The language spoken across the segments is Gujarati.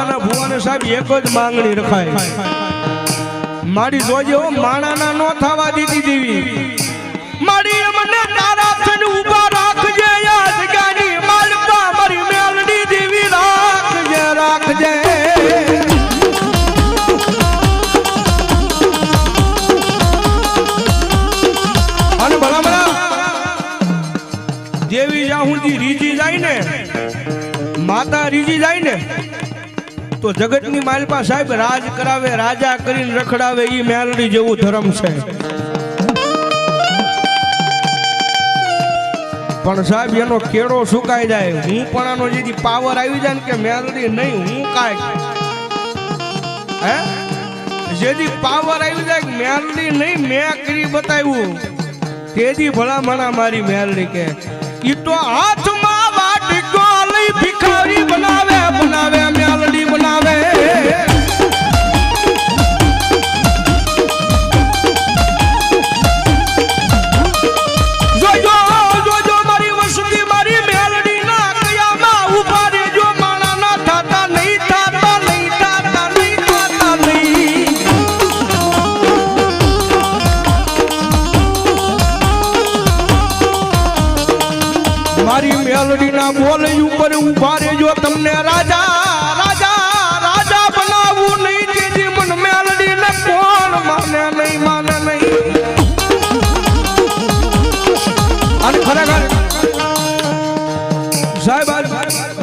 માતાનો ભૂવો હોય ને માતાના ભૂવાને સાહેબ એક જ માંગણી રખાય. મારી જોજે હો, માણાના નો થવા દીધી દેવી. મારી મને તારા થન ઊભા રાખજે જગ્યાની માલકા મારી મેલડી દેવી રાખજે રાખજે. દેવી સુધી રીજી જાય ને, માતા રીજી જાય ને તો જગતની માલપા સાહેબ રાજ કરાવે, રાજા કરીને રખડાવે, ઈ મેલડી જેવું ધર્મ છે. પણ સાહેબ, એનો કેળો સુકાઈ જાય. હું પણ આનો જેથી પાવર આવી જાય ને કે મેલડી નહીં, હું કાંઈ હે? જેથી પાવર આવી જાય મેલડી નહીં, મેં કરી બતાવ્યું. તેથી ભલા મણા મારી મેલડી કે, ઈ તો હાથમાં ના બોલ ઉપર ઊભા રેજો તમને રાજા રાજા રાજા બનાવવું નહીં જેથી મન મેલડી ને કોણ માને નહીં માને નહીં. અને ખરેખર સાહેબ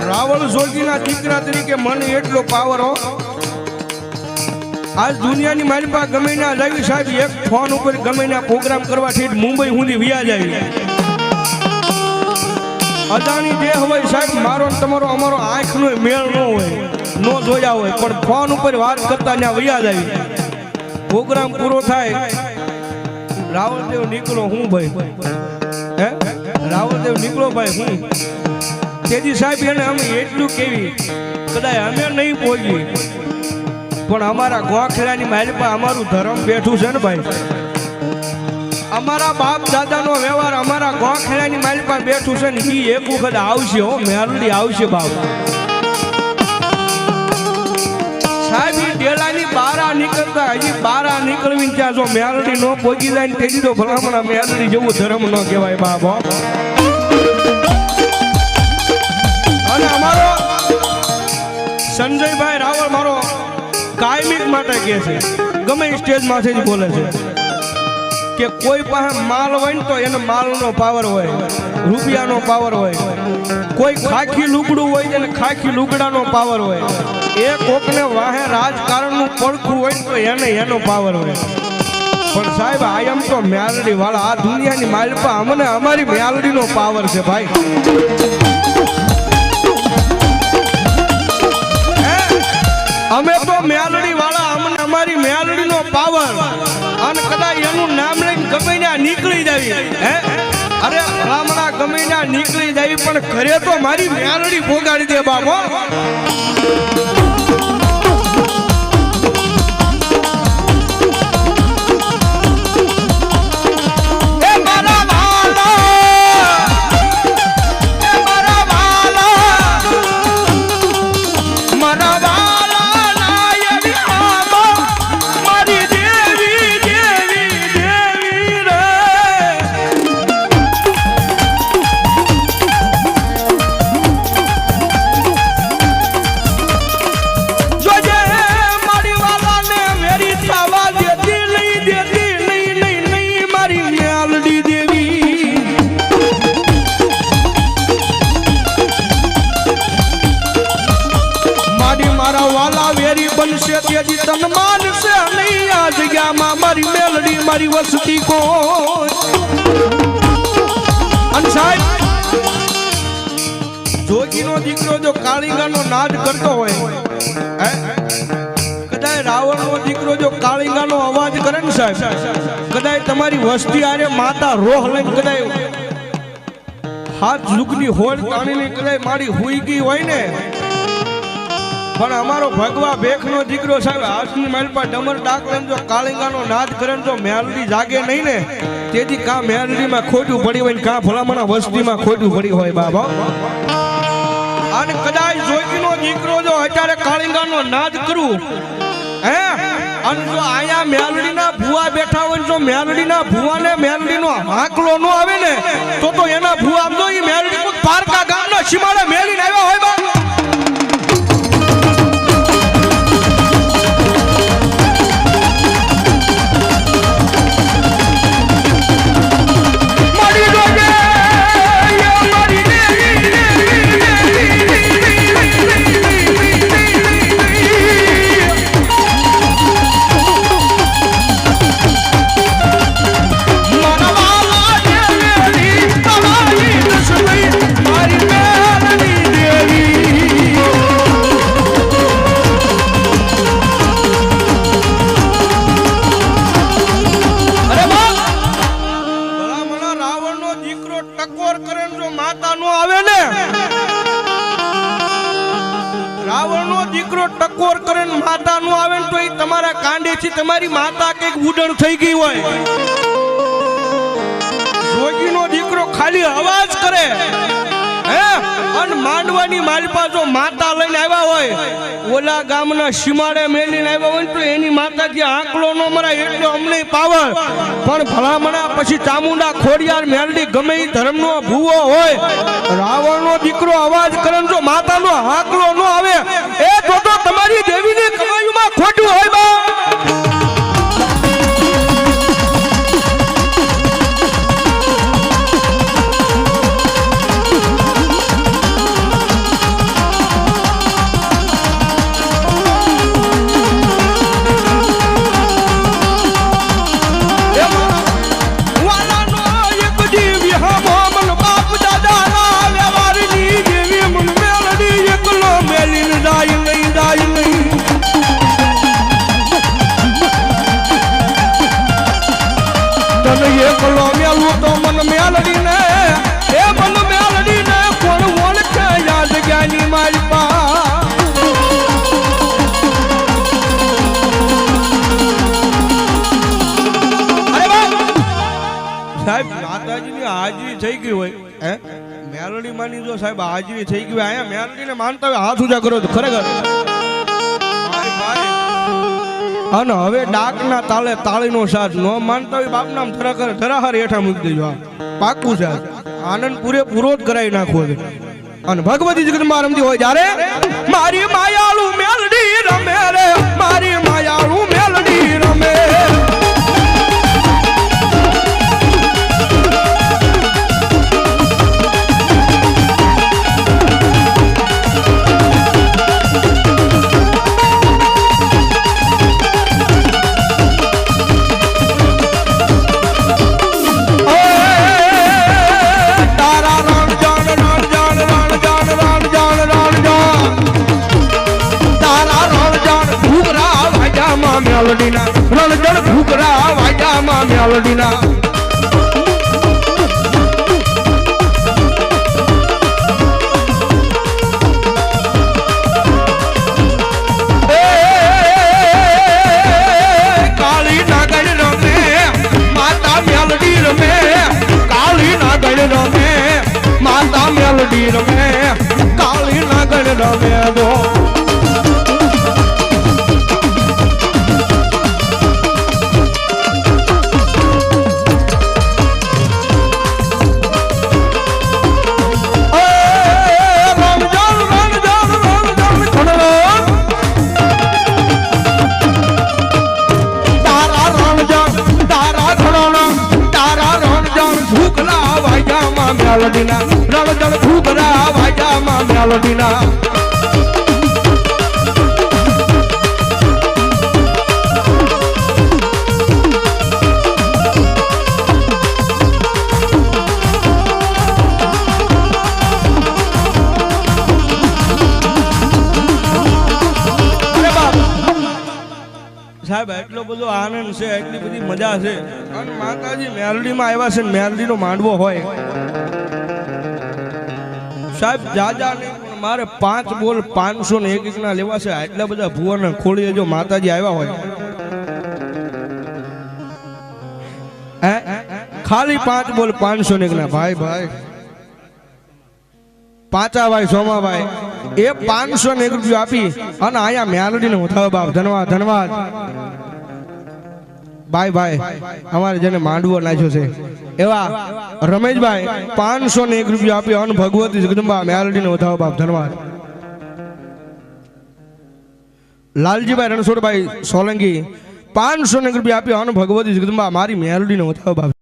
રાવણ જોગીના દીકરા તરીકે મને એટલો પાવર હો. આજ દુનિયાની મારી પાસે ગમે ના લાવી સાહેબ, એક ફોન ઉપર ગમે ના પ્રોગ્રામ કરવાથી મુંબઈ સુધી વ્યાજ જાય. અદાણી જે હોય સાહેબ, મારો તમારો, અમારો આંખનો મેળ ન હોય, ન જોયા હોય, પણ ફોન ઉપર વાત કરતા ત્યાં વયા જાય પ્રોગ્રામ પૂરો થાય રાવલદેવ નીકળો હું ભાઈ? હે? રાવલદેવ નીકળો ભાઈ હું? તેજી સાહેબ એને અમે એટલું કેવી કદાચ અમે નહીં પહોંચીએ પણ અમારા ગોખલાની માલપા અમારું ધર્મ બેઠું છે ને ભાઈ? અમારા બાપ દાદાનો વ્યવહાર અમારા ગોખલાની માલપા બેઠું છે ને એ એક વખત આવશે હો મેરડી આવશે બાપ. સાહેબ ડેલાની બારા નીકળતા, હજી બારા નીકળવી ત્યાં જો મેરડી નો પોગી જાય ને તેથી તો ભલામણા જેવું ધર્મ કહેવાય બાપ. અને અમારો સંજયભાઈ રાવળ મારો કાયમિક માટે કહે છે. ગમે સ્ટેજમાંથી જ બોલે છે. કે કોઈ પાસે માલ હોય ને તો એને માલનો પાવર હોય, રૂપિયાનો પાવર હોય. કોઈ ખાખી લુગડું હોય એને ખાખી લુગડાનો પાવર હોય. એ કોકને વાહે રાજકારણનું પડખું હોય તો એને એનો પાવર હોય. પણ સાહેબ આયમ તો મ્યાલડી વાળા આ દુનિયાની માલપા અમને અમારી મ્યાલડીનો પાવર છે ભાઈ? અમે તો મ્યાલડી વાળા અમને અમારી મ્યાલડીનો નીકળી જાવી, હે? અરે ભલામણા ગમે ના નીકળી જાવી, પણ ઘરે તો મારી મ્યાલડી ભોગાડી દે બાબો તેથી તન માનશે નહીં આ જગ્યામાં મારી મેલડી, મારી વસતી કો જોગીનો દીકરો જો કાળીંગાનો નાદ કરતો હોય? કદાચ રાવણનો દીકરો જો કાળીંગાનો અવાજ કરે ને સાહેબ કદાચ તમારી વસ્તી આરે માતા રોહ લઈને કદાચ હાથ ઝુકની હોડ તાણીને કદાચ મારી હુઈ ગઈ હોય ને પણ અમારો ભગવા ભેખનો દીકરો સાહેબ, હાથની માલ પર ડમર ડાક લઈને જો કાળીંગાનો નાદ કરે જો મેલડી જાગે નહીં ને, તેથી કા મેલડીમાં ખોટું પડી હોય ને કા ભલામણા વસ્તીમાં ખોટું પડી હોય બાબા અને કદાચ જોગીનો દીકરો જો અત્યારે કાળિંગાનો નાદ કરું, હે? અને જો આયા મેલડીના ભુવા બેઠા હોય જો મેલડીના ભુવાને મેલડીનો હાકલો નો આવે ને, તો તો એના ભુવા જો એ મેલડી પારકા ગામના સીમાડે મેલીને આવ્યા હોય બા કાંડેથી તમારી માતા કંઈક ઉડણ થઈ ગઈ હોય. જોગીનો દીકરો ખાલી અવાજ કરે. હે? અને માંડવાની માલપા જો માતા લઈને આવ્યા હોય, ઓલા ગામના સીમાડે મેલીને આવ્યા હોય તો એની માતા કે આંકડો ન મરાય, એટલો અમને પાવર. પણ ભલામણા પછી ચામુંડા ખોડિયાર મેલડી ગમે એ ધર્મનો ભૂવો હોય, રાવણનો દીકરો અવાજ કરે જો માતાનો આંકડો ન આવે, એ તો તમારી દેવીની કમાઈમાં ખોટું હોય બા. એકલો મેલું તો મન મેલડી ને એ મન મેલડી ને કોણ ઓળખે યાદ જ્ઞાની મારી પા સાહેબ, માતાજીની હાજરી થઈ ગઈ હોય. હે? મેલડી માની જો સાહેબ હાજરી થઈ ગઈ હોય, અહીંયા મેલડીને માનતા હોય, હાથ ઉજા કરો ખરેખર. અને હવે ડાકના તાલે તાળીનો સાથ ન માનતા હોય બાપ નામ ધરાકર ધરાહર હેઠા મૂકી દેજો આ પાકું છે. આનંદ પૂરેપૂરો જ કરાવી નાખવો અને ભગવતી જગતમાં રમતી હોય જ્યારે મારી માયાળુ કાળી નાગણ રમે દો એ રામ જાન રામ જાન રામ જાન મેલડીના સાહેબ, એટલો બધો આનંદ છે, એટલી બધી મજા છે. અને માતાજી મેલડીમાં આવ્યા છે મેલડીનો માંડવો હોય. સાહેબ જાજા નહીં મારે પાંચ બોલ પાંચસો ને એક ના લેવા છે. આટલા બધા ભુવન ખોળીએ જો માતાજી આવ્યા હોય. ખાલી પાંચ બોલ પાંચસો ને ભાઈ ભાઈ પાંચા ભાઈ. સોમા ભાઈ એ પાંચસો ને એક રૂપિયા આપી અને અહીંયા મેલડીને ઉઠાવ બાપ. ધન્યવાદ ધન્યવાદ ભાઈ ભાઈ અમારે જેને માંડવો નાખ્યો છે. એવા રમેશભાઈ પાંચસો ને એક રૂપિયા આપી અન ભગવતી જગદંબા મેલડીને વધાવો બાપ ધન્યવાદ લાલજીભાઈ રણછોડભાઈ સોલંકી પાંચસો ને એક રૂપિયા આપ્યો અન ભગવતી જગદંબા મારી મેલડીને વધાવો બાપ